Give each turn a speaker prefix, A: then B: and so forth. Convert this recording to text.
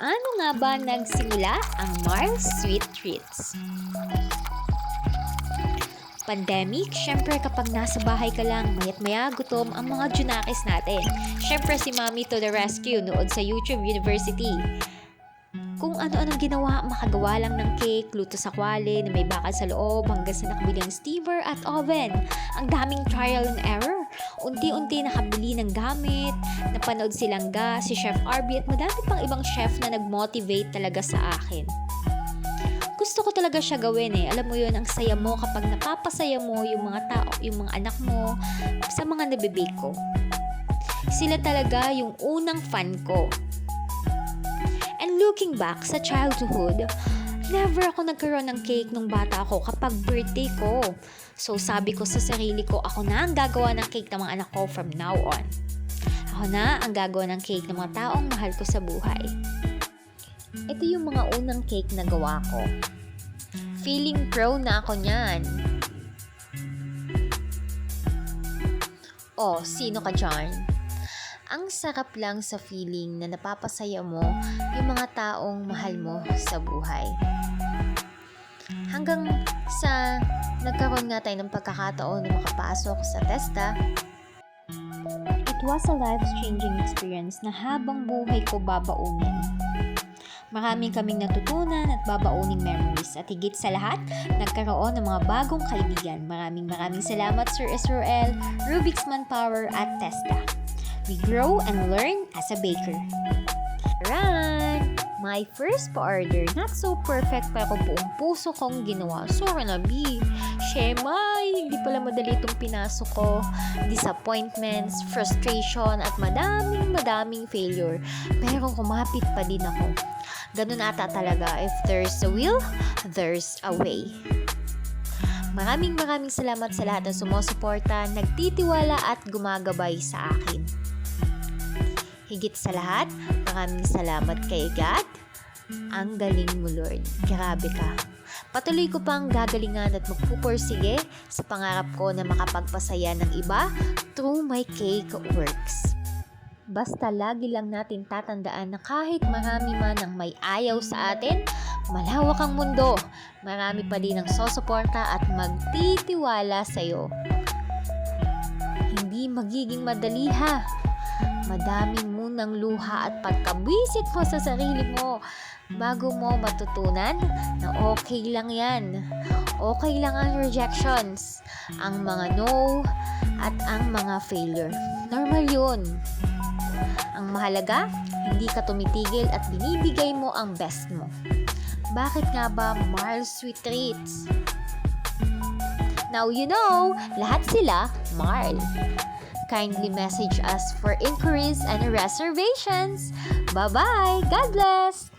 A: Paano nga ba nagsimula ang Mars Sweet Treats? Pandemic, syempre kapag nasa bahay ka lang, mayat maya gutom ang mga junakis natin. Syempre si Mami to the rescue noon sa YouTube University. Kung ano-anong ginawa, makagawa lang ng cake, luto sa kwale na may bakal sa loob hanggang sa nakabili ng steamer at oven. Ang daming trial and error. Unti-unti nakabili ng gamit, napanood silang ga, si Chef Arby at madami pang ibang chef na nag-motivate talaga sa akin. Gusto ko talaga siya gawin eh. Alam mo yun, ang saya mo kapag napapasaya mo yung mga tao, yung mga anak mo sa mga nabibake ko. Sila talaga yung unang fan ko. And looking back sa childhood, never ako nagkaroon ng cake nung bata ako kapag birthday ko. So sabi ko sa sarili ko, ako na ang gagawa ng cake ng mga anak ko from now on. Ako na ang gagawa ng cake ng mga taong mahal ko sa buhay. Ito yung mga unang cake na gawa ko. Feeling pro na ako niyan. Oh, sino ka dyan? Ang sarap lang sa feeling na napapasaya mo yung mga taong mahal mo sa buhay. Hanggang sa nagkaroon nga tayo ng pagkakataon na makapasok sa TESTA, it was a life-changing experience na habang buhay ko babaunin. Marami kaming natutunan at babauning memories at higit sa lahat, nagkaroon ng mga bagong kaibigan. Maraming maraming salamat Sir Israel, Rubik's Manpower at Testa. We grow and learn as a baker. Run! My first pa-order, not so perfect pero buong puso kong ginawa. Sorry na, B. Shemay, hindi pala madali itong pinasok ko. Disappointments, frustration, at madaming madaming failure. Pero kumapit pa din ako. Ganun ata talaga. If there's a will, there's a way. Maraming maraming salamat sa lahat ng sumusuporta, nagtitiwala at gumagabay sa akin. Higit sa lahat, maraming salamat kay God. Ang galing mo, Lord. Grabe ka. Patuloy ko pang gagalingan at magpupursige sa pangarap ko na makapagpasaya ng iba through my cake works. Basta lagi lang natin tatandaan na kahit marami man ang may ayaw sa atin, malawak ang mundo. Marami pa din ang sosuporta at magtitiwala sa'yo. Hindi magiging madali ha. Madami munang luha at pagkabwisit mo sa sarili mo bago mo matutunan na okay lang yan. Okay lang ang rejections, ang mga no, at ang mga failure. Normal yun. Ang mahalaga, hindi ka tumitigil at binibigay mo ang best mo. Bakit nga ba Mars Sweet Treats? Now you know, lahat sila Marl. Kindly message us for inquiries and reservations. Bye-bye! God bless!